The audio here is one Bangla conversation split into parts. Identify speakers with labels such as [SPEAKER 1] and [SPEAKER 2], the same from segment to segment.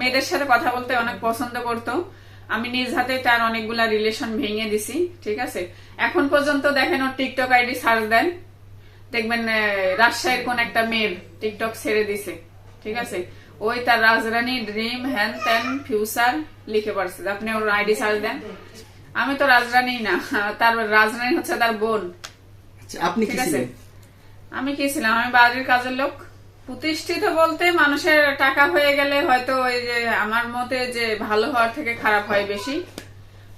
[SPEAKER 1] মেয়েদের সাথে কথা বলতে অনেক পছন্দ করতো। আমি নিজ হাতে তার অনেকগুলা রিলেশন ভেঙে দিছি ঠিক আছে? এখন পর্যন্ত দেখেন ওর টিকটক আইডি সার্চ দেন। দেখবেন রাজশাহীর কোন একটা মেয়ের টিকটক ছেড়ে দিছে ঠিক আছে? ওই তার রাজরানী ড্রিম হ্যান ত্যান ফিউচার লিখে পারছে আপনি ওর আইডি সার্চ দেন। আমি তো রাজরানী না তার রাজরানী হচ্ছে তার বোন।
[SPEAKER 2] আচ্ছা, আপনি কি
[SPEAKER 1] ঠিক আছে? আমি কি ছিলাম? আমি বাড়ির কাজের লোক। প্রতিষ্ঠিত বলতে মানুষের টাকা হয়ে গেলে হয়তো ওই যে আমার মতে যে ভালো হওয়ার থেকে খারাপ হয় বেশি।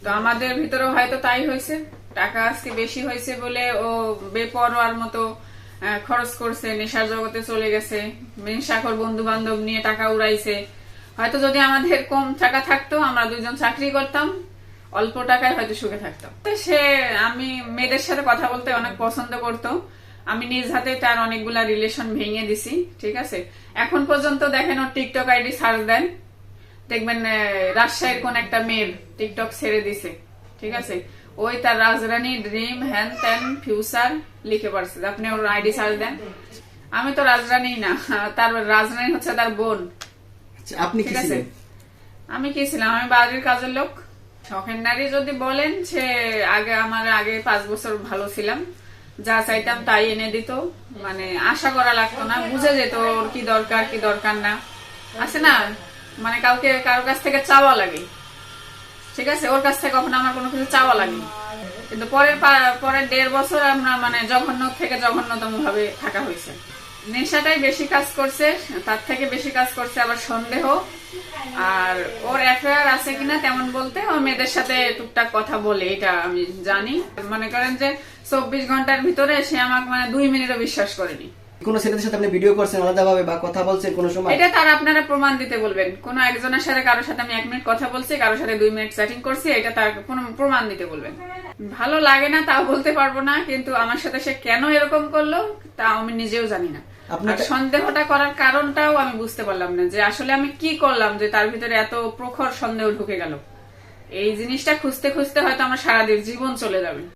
[SPEAKER 1] তো আমাদের ভিতরেও হয়তো তাই হয়েছে। টাকা আজকে বেশি হয়েছে বলে ও বেপরোয়ার মতো খরচ করছে, নেশার জগতে চলে গেছে, নেশাখর বন্ধু বান্ধব নিয়ে টাকা উড়াইছে। হয়তো যদি আমাদের কম টাকা থাকতো, আমরা দুজন চাকরি করতাম, অল্প টাকায় হয়তো সুখে থাকতাম। তো সে, আমি মেয়েদের সাথে কথা বলতে অনেক পছন্দ করতো। আমি নিজ হাতে তার অনেকগুলা রিলেশন ভেঙে দিছি ঠিক আছে? এখন পর্যন্ত দেখেন ওর টিকটক আইডি সার্চ দেন। দেখবেন রাজশাহীর কোন একটা মেয়ের টিকটক ছেড়ে দিছে ঠিক আছে? ওই তার রাজরানী ড্রিম হ্যান ত্যান ফিউচার লিখে পারছে আপনি ওর আইডি সার্চ দেন। আমি তো রাজরানী না তার রাজরানী হচ্ছে তার বোন।
[SPEAKER 2] আচ্ছা, আপনি কি
[SPEAKER 1] ঠিক আছে আমি কি ছিলাম? আমি বাড়ির কাজের লোক। শখের নারী যদি বলেন সে আগে আমার আগে পাঁচ বছর ভালো ছিলাম। যা চাইতাম তাই এনে দিত। মানে আশা করা লাগতো না, বুঝে যেত ওর কি দরকার কি দরকার না। আছে না মানে কাউকে কারোর কাছ থেকে চাওয়া লাগে। ঠিক আছে? ওর কাছ থেকে কখনো আমার কোনো কিছু চাওয়া লাগে। কিন্তু পরের পরের দেড় বছর আমরা মানে জঘন্য থেকে জঘন্যতম ভাবে থাকা হয়েছে। নেশাটাই বেশি কাজ করছে তার থেকে বেশি কাজ করছে আবার সন্দেহ। আর ওর অ্যাফেয়ার আছে কিনা তেমন বলতে ও মেয়েদের সাথে টুকটাক কথা বলে এটা আমি জানি। মনে করেন যে চব্বিশ ঘণ্টার ভিতরে সে আমাকে মানে দুই মিনিটও বিশ্বাস করেনি।
[SPEAKER 2] কোন ছেলেদের সাথে আপনি ভিডিও করছেন আলাদা ভাবে বা কথা বলছেন কোন সময়?
[SPEAKER 1] এটা তার আপনারা প্রমাণ দিতে বলবেন। কোন একজনের সাথে কারোর সাথে আমি এক মিনিট কথা বলছি কারোর সাথে দুই মিনিট চ্যাটিং করছি এটা তার কোনো প্রমাণ দিতে বলবেন। ভালো লাগে না তাও বলতে পারব না কিন্তু আমার সাথে সে কেন এরকম করল তা আমি নিজেও জানি না।
[SPEAKER 2] আপনার-
[SPEAKER 1] সন্দেহটা করার কারণটাও আমি বুঝতে পারলাম না, যে আসলে আমি কি করলাম, যে তার ভিতরে এত প্রখর সন্দেহ ঢুকে গেল। এই জিনিসটা খুঁজতে খুঁজতে হয়তো আমার সারাদিন জীবন চলে যাবে।